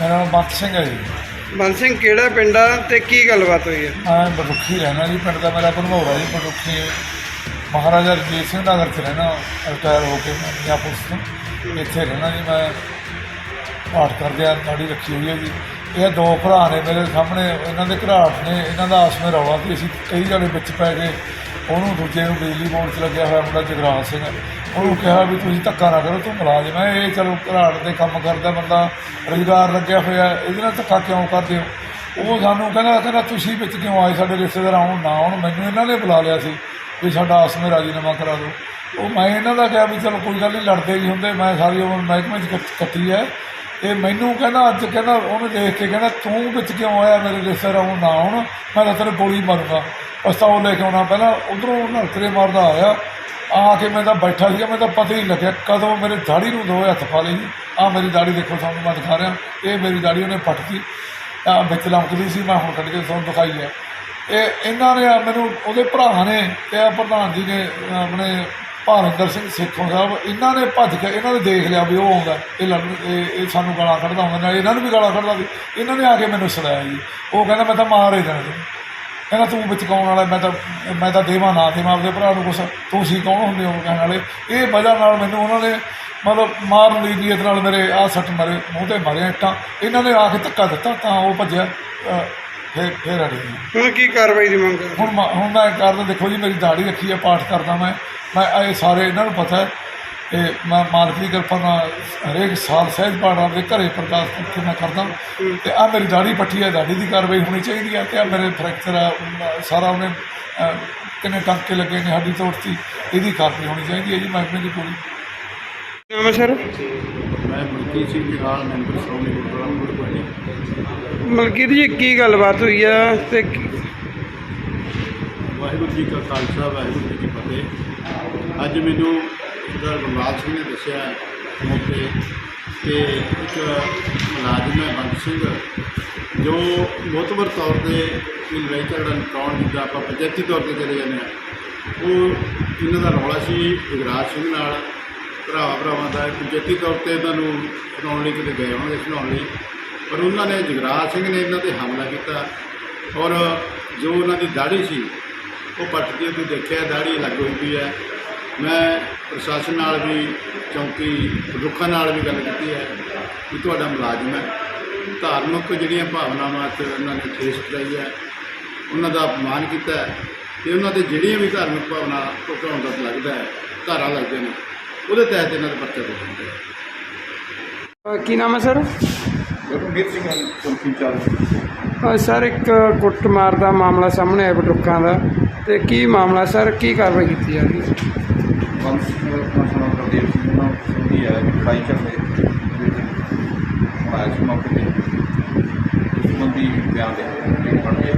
ਮੇਰਾ ਨਾਮ ਬੰਤ ਸਿੰਘ ਹੈ ਜੀ। ਬੰਦ ਸਿੰਘ ਕਿਹੜਾ ਪਿੰਡ ਆ ਤੇ ਕੀ ਗੱਲਬਾਤ ਹੋਈ ਹੈ ਮੈਂ ਬਰੁੱਖੀ ਰਹਿਣਾ ਜੀ ਪਿੰਡ ਦਾ ਮੇਰਾ ਭਨਮੌਰਾ ਜੀ ਬਰੁੱਖੀ। ਮਹਾਰਾਜਾ ਰਣਜੀਤ ਸਿੰਘ ਨਗਰ 'ਚ ਰਹਿਣਾ ਰਿਟਾਇਰ ਹੋ ਕੇ ਮੈਂ ਪੰਜਾਬ ਪੁਲਿਸ ਤੋਂ। ਇੱਥੇ ਰਹਿਣਾ ਜੀ ਮੈਂ। ਪਾਠ ਕਰਦੇ ਆ ਦਾੜੀ ਰੱਖੀ ਹੋਈ ਹੈ ਜੀ। ਇਹ ਦੋ ਭਰਾ ਨੇ ਮੇਰੇ ਸਾਹਮਣੇ ਇਹਨਾਂ ਦੇ ਘਰਾਟ ਨੇ ਇਹਨਾਂ ਦਾ ਵਿੱਚ ਰੌਲਾ ਤੇ ਅਸੀਂ ਕਈ ਜਣੇ ਵਿੱਚ ਪੈ ਗਏ। ਉਹਨੂੰ ਦੂਜੇ ਨੂੰ ਬਿਜਲੀ ਬੋਰਡ 'ਚ ਲੱਗਿਆ ਹੋਇਆ ਮੁੰਡਾ ਜਗਰਾਜ ਸਿੰਘ। ਉਹਨੂੰ ਕਿਹਾ ਵੀ ਤੁਸੀਂ ਧੱਕਾ ਨਾ ਕਰੋ, ਤੂੰ ਮੁਲਾਜ਼ਮ ਹੈ। ਇਹ ਚਲੋ ਘਰਾੜ ਦੇ ਕੰਮ ਕਰਦਾ ਬੰਦਾ, ਰੁਜ਼ਗਾਰ ਲੱਗਿਆ ਹੋਇਆ, ਇਹਦੇ ਨਾਲ ਧੱਕਾ ਕਿਉਂ ਕਰਦੇ ਹੋ? ਉਹ ਸਾਨੂੰ ਕਹਿੰਦਾ ਕਹਿੰਦਾ, ਤੁਸੀਂ ਵਿੱਚ ਕਿਉਂ ਆਏ? ਸਾਡੇ ਰਿਸ਼ਤੇਦਾਰ ਆਉਣ ਨਾ ਆਉਣ, ਮੈਨੂੰ ਇਹਨਾਂ ਨੇ ਬੁਲਾ ਲਿਆ ਸੀ ਵੀ ਸਾਡਾ ਆਸ ਰਾਜੀਨਾਮਾ ਕਰਾ ਦਿਓ। ਉਹ ਮੈਂ ਇਹਨਾਂ ਦਾ ਕਿਹਾ ਵੀ ਚਲੋ ਕੋਈ ਗੱਲ ਨਹੀਂ, ਲੜਦੇ ਨਹੀਂ ਹੁੰਦੇ, ਮੈਂ ਸਾਰੀ ਉਮਰ ਮਹਿਕਮੇ 'ਚ ਕੱਟ- ਕੱਟੀ ਹੈ। ਇਹ ਮੈਨੂੰ ਕਹਿੰਦਾ, ਅੱਜ ਕਹਿੰਦਾ, ਉਹਨੇ ਦੇਖ ਕੇ ਕਹਿੰਦਾ, ਤੂੰ ਵਿੱਚ ਕਿਉਂ ਆਇਆ ਮੇਰੇ ਰਿਸ਼ਤੇਦਾਰ ਆਉਣ ਨਾ ਆਉਣ? ਮੈਂ ਤਾਂ ਤੇਰੇ ਗੋਲੀ ਮਾਰੂੰਗਾ। ਪਛਤਾਓ ਲੈ ਕੇ ਆਉਣਾ। ਪਹਿਲਾਂ ਉਧਰੋਂ ਨਲਕਰੇ ਮਾਰਦਾ ਆਇਆ। ਆ ਕੇ ਮੈਂ ਤਾਂ ਬੈਠਾ ਸੀਗਾ ਮੈਂ ਤਾਂ ਪਤਾ ਹੀ ਨਹੀਂ ਲੱਗਿਆ ਕਦੋਂ ਮੇਰੇ ਦਾੜੀ ਨੂੰ ਦੋ ਹੱਥ ਪਾ ਲਈ ਆ ਮੇਰੀ ਦਾੜੀ ਦੇਖੋ, ਤੁਹਾਨੂੰ ਮੈਂ ਦਿਖਾ ਰਿਹਾ। ਇਹ ਮੇਰੀ ਦਾੜੀ ਉਹਨੇ ਪੱਟਤੀ ਆ ਵਿੱਚ ਲੰਕਦੀ ਸੀ, ਮੈਂ ਹੁਣ ਕੱਢ ਕੇ ਤੁਹਾਨੂੰ ਦਿਖਾਈ ਹੈ ਇਹ ਇਹਨਾਂ ਨੇ ਮੈਨੂੰ, ਉਹਦੇ ਭਰਾ ਨੇ ਤੇ ਪ੍ਰਧਾਨ ਜੀ ਨੇ, ਆਪਣੇ ਭਾਰਿੰਦਰ ਸਿੰਘ ਸੇਖੋਂ ਸਾਹਿਬ ਇਹਨਾਂ ਨੇ ਭੱਜ ਕੇ ਇਹਨਾਂ ਨੇ ਦੇਖ ਲਿਆ ਵੀ ਉਹ ਆਉਂਦਾ ਇਹ ਲੜ ਇਹ ਸਾਨੂੰ ਗਾਲਾਂ ਕੱਢਦਾ ਹੁੰਦਾ ਨਾਲ ਇਹਨਾਂ ਨੂੰ ਵੀ ਗਾਲਾਂ ਕੱਢਦਾ ਸੀ। ਇਹਨਾਂ ਨੇ ਆ ਕੇ ਮੈਨੂੰ ਸੁਣਾਇਆ ਜੀ। ਉਹ ਕਹਿੰਦਾ ਮੈਂ ਤਾਂ ਮਾਰ ਹੀ ਦੇਣਾ। ਕਹਿੰਦਾ ਤੂੰ ਵਿੱਚ ਕੌਣ ਵਾਲਾ? ਮੈਂ ਤਾਂ ਮੈਂ ਤਾਂ ਦੇਵਾਂ ਨਾ ਦੇਵਾਂ ਆਪਦੇ ਭਰਾ ਨੂੰ ਕੁਛ। ਤੂੰ ਸੀ ਕੌਣ ਹੁੰਦੇ ਹੋ ਕਹਿਣ ਵਾਲੇ? ਇਹ ਵਜ੍ਹਾ ਨਾਲ ਮੈਨੂੰ ਉਹਨਾਂ ਨੇ ਮਤਲਬ ਮਾਰਨ ਦੀ ਨੀਅਤ ਨਾਲ ਮੇਰੇ ਆਹ ਸੱਟ ਮਾਰੇ ਮੂੰਹ ਤੇ ਮਾਰਿਆ ਇੱਟਾਂ। ਇਹਨਾਂ ਨੇ ਆ ਕੇ ਧੱਕਾ ਦਿੱਤਾ ਤਾਂ ਉਹ ਭੱਜਿਆ ਫਿਰ ਫਿਰ ਅੜੀ ਹੁਣ ਕੀ ਕਾਰਵਾਈ ਦੀ ਮੰਗ ਹੁਣ ਮੈਂ- ਹੁਣ ਮੈਂ ਕਰਦਾ ਦੇਖੋ ਜੀ ਮੇਰੀ ਦਾੜੀ ਰੱਖੀ ਹੈ ਪਾਠ ਕਰਦਾ ਮੈਂ। ਮੈਂ ਇਹ ਸਾਰੇ ਇਹਨਾਂ ਨੂੰ ਪਤਾ ਹੈ ਤੇ ਮੈਂ ਮਾਲਕ ਦੀ ਕਿਰਪਾ ਨਾਲ ਹਰੇਕ ਸਾਲ ਸਹਿਜ ਪਾਠ ਆਪਦੇ ਘਰੇ ਪ੍ਰਕਾਸ਼ ਕਰਕੇ ਮੈਂ ਕਰਦਾ ਤੇ ਆ ਮੇਰੀ ਦਾੜੀ ਪੱਟੀ ਹੈ ਦਾੜੀ ਦੀ ਕਾਰਵਾਈ ਹੋਣੀ ਚਾਹੀਦੀ ਹੈ ਤੇ ਆ ਮੇਰੇ ਫ੍ਰੈਕਚਰ ਆ ਸਾਰਾ ਉਹਨੇ ਕਿੰਨੇ ਟਾਂਕੇ ਲੱਗੇ ਨੇ ਹੱਡੀ ਤੋੜਤੀ ਇਹਦੀ ਕਾਰਵਾਈ ਹੋਣੀ ਚਾਹੀਦੀ ਹੈ ਜੀ ਮਹਿਕਮੇ ਦੀ ਪੂਰੀ। ਨਾਮ ਸਰ? ਮੈਂ ਮਲਕੀਤ ਸਿੰਘ ਜਹਾਲ ਮੈਂਬਰ ਸ਼੍ਰੋਮਣੀ ਗੁਰਦੁਆਰਾ ਗੁਰਦੁਆਰੇ ਮਲਕੀਤ ਜੀ ਕੀ ਗੱਲਬਾਤ ਹੋਈ ਆ ਤੇ ਵਾਹਿਗੁਰੂ ਜੀ ਕਾ ਖਾਲਸਾ, ਵਾਹਿਗੁਰੂ ਜੀ ਕੀ ਫਤਿਹ। ਅੱਜ ਮੈਨੂੰ ਸਰਦਾਰ ਗੁਰਲਾਲ ਸਿੰਘ ਨੇ ਦੱਸਿਆ ਮੌਕੇ ਕਿ ਇੱਕ ਮੁਲਾਜ਼ਮ ਹੈ ਬੰਦ ਸਿੰਘ, ਜੋ ਮੋਤਬਰ ਤੌਰ ਤੇ ਇਹ ਲੜਾਈ ਝਗੜਾ ਨਿਪਟਾਉਣ ਜਿੱਦਾਂ ਆਪਾਂ ਪੰਚਾਇਤੀ ਤੌਰ ਤੇ ਚਲੇ ਜਾਂਦੇ ਹਾਂ। ਉਹ ਇਹਨਾਂ ਦਾ ਰੌਲਾ ਸੀ ਜਗਰਾਜ ਸਿੰਘ ਨਾਲ ਭਰਾਵਾਂ ਭਰਾਵਾਂ ਦਾ, ਪੰਚਾਇਤੀ ਤੌਰ ਤੇ ਇਹਨਾਂ ਨੂੰ ਹਟਾਉਣ ਲਈ ਕਿਤੇ ਗਏ ਹੋਣਗੇ ਸੁਣਾਉਣ ਲਈ। ਪਰ ਉਹਨਾਂ ਨੇ ਜਗਰਾਜ ਸਿੰਘ ਨੇ ਇਹਨਾਂ ਤੇ ਹਮਲਾ ਕੀਤਾ ਔਰ ਜੋ ਉਹਨਾਂ ਦੀ ਦਾੜੀ ਸੀ ਉਹ ਪੱਟ ਕੇ ਤੁਸੀਂ ਦੇਖਿਆ ਦਾੜੀ ਅਲੱਗ ਹੋਈ ਪਈ ਹੈ। ਮੈਂ ਪ੍ਰਸ਼ਾਸਨ ਨਾਲ ਵੀ ਚੌਂਕੀ ਰੁੱਖਾਂ ਨਾਲ ਵੀ ਗੱਲ ਕੀਤੀ ਹੈ ਕਿ ਤੁਹਾਡਾ ਮੁਲਾਜ਼ਮ ਹੈ। ਧਾਰਮਿਕ ਜਿਹੜੀਆਂ ਭਾਵਨਾਵਾਂ 'ਚ ਉਹਨਾਂ ਨੇ ਠੇਸ ਪਹੁੰਚਾਈ ਹੈ ਉਹਨਾਂ ਦਾ ਅਪਮਾਨ ਕੀਤਾ ਹੈ ਤੇ ਉਹਨਾਂ ਦੇ ਜਿਹੜੀਆਂ ਵੀ ਧਾਰਮਿਕ ਭਾਵਨਾ ਭੁਗਤਾਉਣ ਦਾ ਲੱਗਦਾ ਹੈ ਧਾਰਾ ਲੱਗਦੇ ਨੇ ਉਹਦੇ ਤਹਿਤ ਇਹਨਾਂ ਦੇ ਪਰਚਾ ਦੇ ਦਿੰਦੇ ਕੀ ਨਾਮ ਹੈ ਸਰ? ਗੁਰਮੀਤ ਸਿੰਘ ਚੌਂਕੀ ਚਾਰ ਸਰ ਇੱਕ ਕੁੱਟਮਾਰ ਦਾ ਮਾਮਲਾ ਸਾਹਮਣੇ ਆਇਆ ਬਟੁੱਕਾਂ ਦਾ ਤੇ ਕੀ ਮਾਮਲਾ ਸਰ ਕੀ ਕਾਰਵਾਈ ਕੀਤੀ ਜਾ ਰਹੀ ਹੈ ਬੰਸ ਨਾਸ਼ਨਲ ਪ੍ਰਦੇਸ਼ ਸਿੰਘ ਨਾਲ ਸੰਬੰਧੀ ਹੈ ਲੜਾਈ ਝਗੜੇ ਆਇਆ ਸੀ ਮੌਕੇ ਤੇ ਉਸ ਸੰਬੰਧੀ ਬਿਆਨ ਦੇ ਜਿਹੜੇ ਬਣ ਗਏ